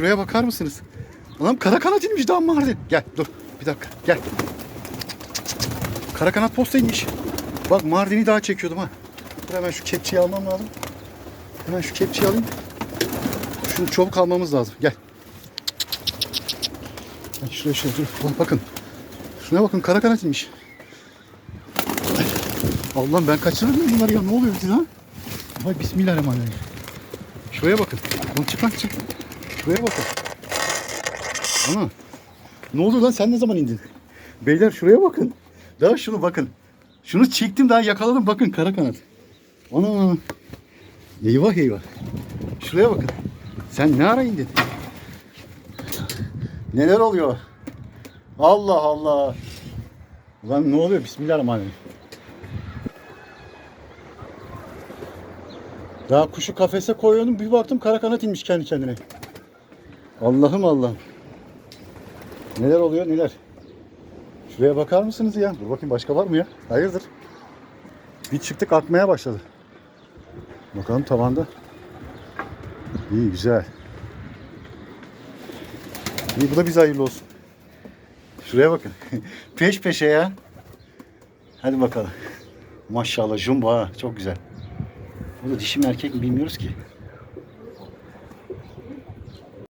şuraya bakar mısınız? Anam kara kanat inmiş daha Mardin. Gel dur bir dakika gel. Kara kanat posta inmiş. Bak Mardin'i daha çekiyordum ha. Dur hemen şu kepçeyi almam lazım. Hemen şu kepçeyi alayım. Şunu çabuk almamız lazım. Gel. Bak Şuraya şuraya dur. Bak, bakın. Şuna bakın kara kanat inmiş. Allah'ım ben kaçırırım bunları ya. Ne oluyor bize ha? Ay bismillahirrahmanirrahim. Şuraya bakın. Lan çık lan çık. Şuraya bakın. Ana. Ne oldu lan sen ne zaman indin? Beyler şuraya bakın. Daha şunu bakın. Şunu çektim daha yakaladım bakın kara kanat. Ana. Eyvah eyvah. Şuraya bakın. Sen ne ara indin? Neler oluyor? Allah Allah. Ulan ne oluyor? Bismillahirrahmanirrahim. Daha kuşu kafese koyuyordum bir baktım kara kanat inmiş kendi kendine. Allah'ım Allah'ım. Neler oluyor neler? Şuraya bakar mısınız ya? Dur bakayım başka var mı ya? Hayırdır? Bir çıktık akmaya başladı. Bakalım tavanda. İyi güzel. İyi bu da bize hayırlı olsun. Şuraya bakın. Peş peşe ya. Hadi bakalım. Maşallah jumbo ha. Çok güzel. Bu da dişi mi erkek mi bilmiyoruz ki.